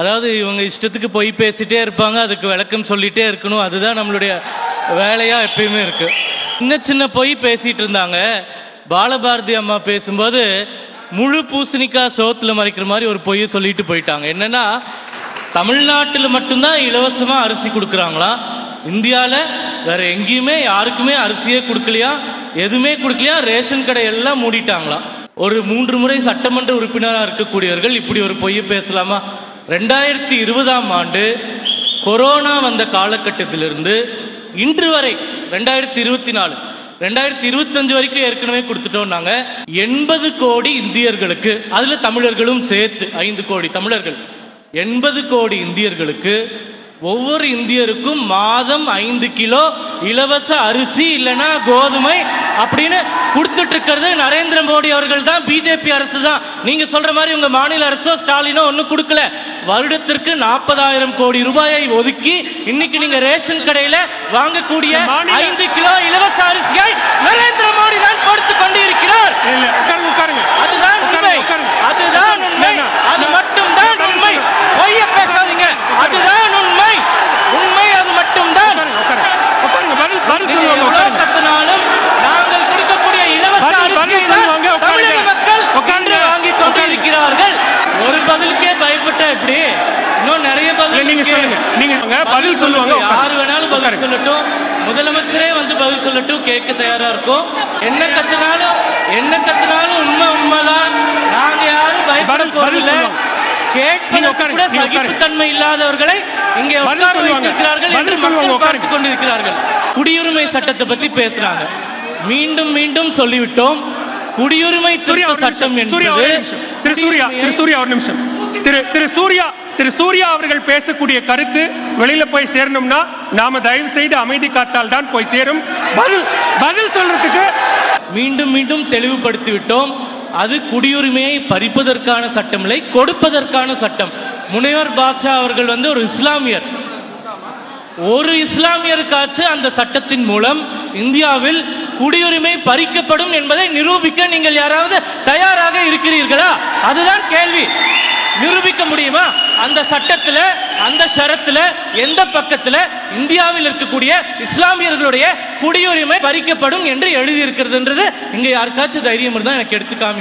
அதாவது இவங்க இஷ்டத்துக்கு போய் பேசிட்டே இருப்பாங்க அதுக்கு விளக்கம் சொல்லிட்டே இருக்கணும். அதுதான் நம்மளுடைய வேலையா எப்பயுமே இருக்கு. சின்ன சின்ன பொய் பேசிட்டு இருந்தாங்க. பாலபாரதி அம்மா பேசும்போது முழு பூசணிக்காய் சோத்துல மறைக்கிற மாதிரி ஒரு பொய்யை சொல்லிட்டு போயிட்டாங்க. என்னன்னா தமிழ்நாட்டில் மட்டும்தான் இலவசமா அரிசி கொடுக்குறாங்களா? இந்தியாவில் வேற எங்கேயுமே யாருக்குமே அரிசியே கொடுக்கலையா? எதுவுமே கொடுக்கலையா? ரேஷன் கடை எல்லாம் மூடிட்டாங்களாம் ஒரு மூன்று முறை சட்டமன்ற உறுப்பினராக இருக்கக்கூடியவர்கள் இப்படி ஒரு பொய்யை பேசலாமா? ரெண்டாயிரத்தி இருபதாம் ஆண்டு கொரோனா வந்த காலகட்டத்திலிருந்து இன்று வரை ரெண்டாயிரத்தி இருபத்தி நாலு ரெண்டாயிரத்தி இருபத்தஞ்சு வரைக்கும் ஏற்கனவே கொடுத்துட்டோம் நாங்க. எண்பது கோடி இந்தியர்களுக்கு அதுல தமிழர்களும் சேர்த்து ஐந்து கோடி தமிழர்கள். எண்பது கோடி இந்தியர்களுக்கு ஒவ்வொரு இந்தியருக்கும் மாதம் ஐந்து கிலோ இலவச அரிசி இல்லைன்னா கோதுமை அப்படின்னு கொடுத்துட்டு இருக்கிறது நரேந்திர மோடி அவர்கள் தான் பிஜேபி அரசு தான். நீங்க சொல்ற மாதிரி உங்க மாநில அரசோ ஸ்டாலினோ ஒன்றும் கொடுக்கல. வருடத்திற்கு நாற்பதாயிரம் கோடி ரூபாயை ஒதுக்கி இன்னைக்கு நீங்க ரேஷன் கடையில வாங்கக்கூடிய ஐந்து கிலோ இலவச அரிசியை நரேந்திர மோடி தான் கொடுத்து கொண்டு இருக்கிறார் இல்ல உட்காருங்க உட்காருங்க அதுதான் உண்மை உட்காருங்க, உட்காருங்க. அதுதான் உண்மை வேண்டாம். அது மட்டும்தான் உண்மை பொய்ய பேசாதீங்க அதுதான் உண்மை உண்மை அது மட்டும்தான் உட்காருங்க, உட்காருங்க. உட்காருங்க, பதில் பதில் நீங்க சொல்லுவாங்க, எவ்வளவு உட்காருங்க. கத்தினாலும் நாங்கள் கொடுக்கக்கூடிய இலவச பதில், அரிசியை பதில் தான் சொல்லுவாங்க, உட்காருங்க. தமிழக மக்கள் உட்காருங்க. இன்று வாங்கிக் கொண்டிருக்கிறார்கள் ஒரு பதிலுக்கே பயப்பட்ட எப்படி இன்னும் நிறைய இல்ல, பதில் நீங்க இருக்கு. சொல்லுங்க. நீங்க பதில் சொல்லுவாங்க, யாரு. வேணாலும் பதில். சொல்லட்டும் முதலமைச்சரே வந்து பதில் சொல்லட்டும் கேட்க தயாரா இருக்கும் என்ன கத்துனாலும் என்ன கத்துனாலும் உண்மை உண்மைதான் நாங்க யாரும் பயப்பட போறதில்ல. சகிப்புத்தன்மை இல்லாதவர்களை இங்கே உட்கார. வைத்திருக்கிறார்கள் என்று மக்கள். பார்த்துக் கொண்டிருக்கிறார்கள் குடியுரிமை சட்டத்தை பத்தி பேசுறாங்க மீண்டும் மீண்டும் சொல்லிவிட்டோம் குடியுரிமை ஒரு சட்டம். சூர்யா ஒரு நிமிஷம். ஒரு நிமிஷம் திரு திரு சூர்யா திரு சூர்யா அவர்கள் பேசக்கூடிய கருத்து வெளியில போய் சேரணும்னா நாம தயவு செய்து அமைதி காத்தால் தான் போய் சேரும். பதில் பதில் சொல்றதுக்கு மீண்டும் மீண்டும் தெளிவுபடுத்தி விட்டோம். அது குடியுரிமையை பறிப்பதற்கான சட்டம் இல்லை கொடுப்பதற்கான சட்டம். முனைவர் பாட்ஷா அவர்கள் வந்து ஒரு இஸ்லாமியர். ஒரு இஸ்லாமியருக்காச்சு அந்த சட்டத்தின் மூலம் இந்தியாவில் குடியுரிமை பறிக்கப்படும் என்பதை நிரூபிக்க நீங்கள் யாராவது தயார் இருக்கிறீர்களா அதுதான் கேள்வி. நிரூபிக்க முடியுமா? அந்த சட்டத்துல அந்த ஷரத்துல எந்த பக்கத்துல இந்தியாவில் இருக்கக்கூடிய இஸ்லாமியர்களுடைய குடியுரிமை பறிக்கப்படும் என்று எழுதி இருக்கிறதுன்றது இங்க யாருக்காச்சும் தைரியம் இருந்தா எனக்கு எடுத்து காமி